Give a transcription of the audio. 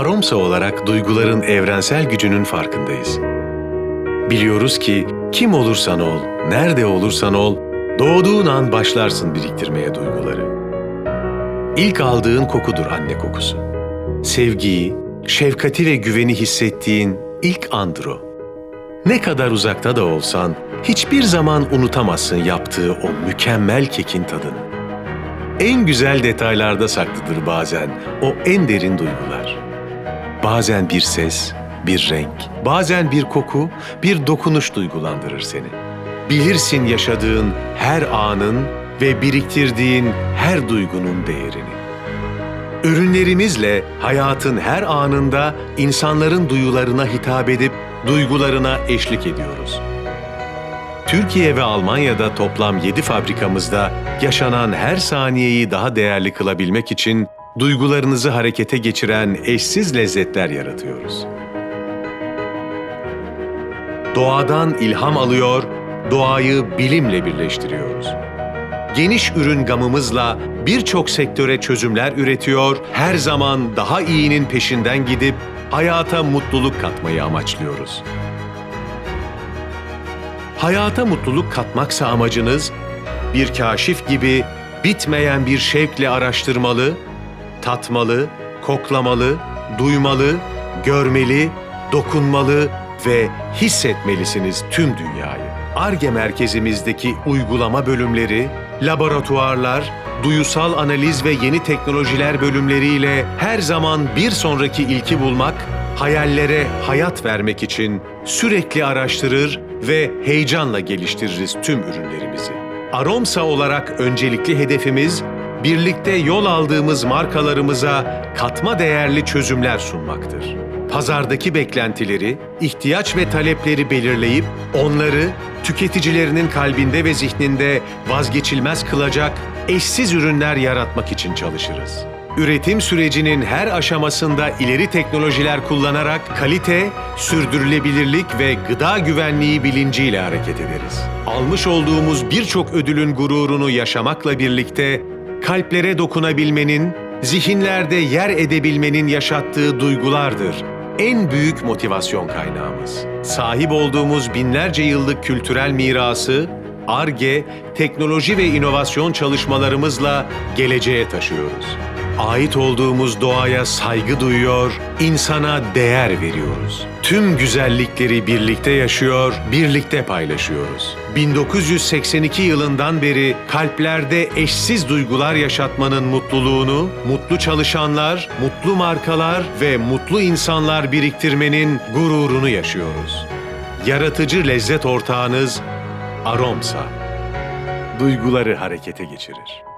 Aromsa olarak duyguların evrensel gücünün farkındayız. Biliyoruz ki kim olursan ol, nerede olursan ol, doğduğun an başlarsın biriktirmeye duyguları. İlk aldığın kokudur anne kokusu. Sevgiyi, şefkati ve güveni hissettiğin ilk andır o. Ne kadar uzakta da olsan hiçbir zaman unutamazsın yaptığı o mükemmel kekin tadını. En güzel detaylarda saklıdır bazen o en derin duygular. Bazen bir ses, bir renk, bazen bir koku, bir dokunuş duygulandırır seni. Bilirsin yaşadığın her anın ve biriktirdiğin her duygunun değerini. Ürünlerimizle hayatın her anında insanların duyularına hitap edip duygularına eşlik ediyoruz. Türkiye ve Almanya'da toplam 7 fabrikamızda yaşanan her saniyeyi daha değerli kılabilmek için duygularınızı harekete geçiren eşsiz lezzetler yaratıyoruz. Doğadan ilham alıyor, doğayı bilimle birleştiriyoruz. Geniş ürün gamımızla birçok sektöre çözümler üretiyor, her zaman daha iyinin peşinden gidip hayata mutluluk katmayı amaçlıyoruz. Hayata mutluluk katmaksa amacınız, bir kaşif gibi bitmeyen bir şevkle araştırmalı, tatmalı, koklamalı, duymalı, görmeli, dokunmalı ve hissetmelisiniz tüm dünyayı. ARGE merkezimizdeki uygulama bölümleri, laboratuvarlar, duyusal analiz ve yeni teknolojiler bölümleriyle her zaman bir sonraki ilki bulmak, hayallere hayat vermek için sürekli araştırır ve heyecanla geliştiririz tüm ürünlerimizi. Aromsa olarak öncelikli hedefimiz, birlikte yol aldığımız markalarımıza katma değerli çözümler sunmaktır. Pazardaki beklentileri, ihtiyaç ve talepleri belirleyip onları tüketicilerinin kalbinde ve zihninde vazgeçilmez kılacak eşsiz ürünler yaratmak için çalışırız. Üretim sürecinin her aşamasında ileri teknolojiler kullanarak kalite, sürdürülebilirlik ve gıda güvenliği bilinciyle hareket ederiz. Almış olduğumuz birçok ödülün gururunu yaşamakla birlikte kalplere dokunabilmenin, zihinlerde yer edebilmenin yaşattığı duygulardır en büyük motivasyon kaynağımız. Sahip olduğumuz binlerce yıllık kültürel mirası, ARGE, teknoloji ve inovasyon çalışmalarımızla geleceğe taşıyoruz. Ait olduğumuz doğaya saygı duyuyor, insana değer veriyoruz. Tüm güzellikleri birlikte yaşıyor, birlikte paylaşıyoruz. 1982 yılından beri kalplerde eşsiz duygular yaşatmanın mutluluğunu, mutlu çalışanlar, mutlu markalar ve mutlu insanlar biriktirmenin gururunu yaşıyoruz. Yaratıcı lezzet ortağınız Aromsa. Duyguları harekete geçirir.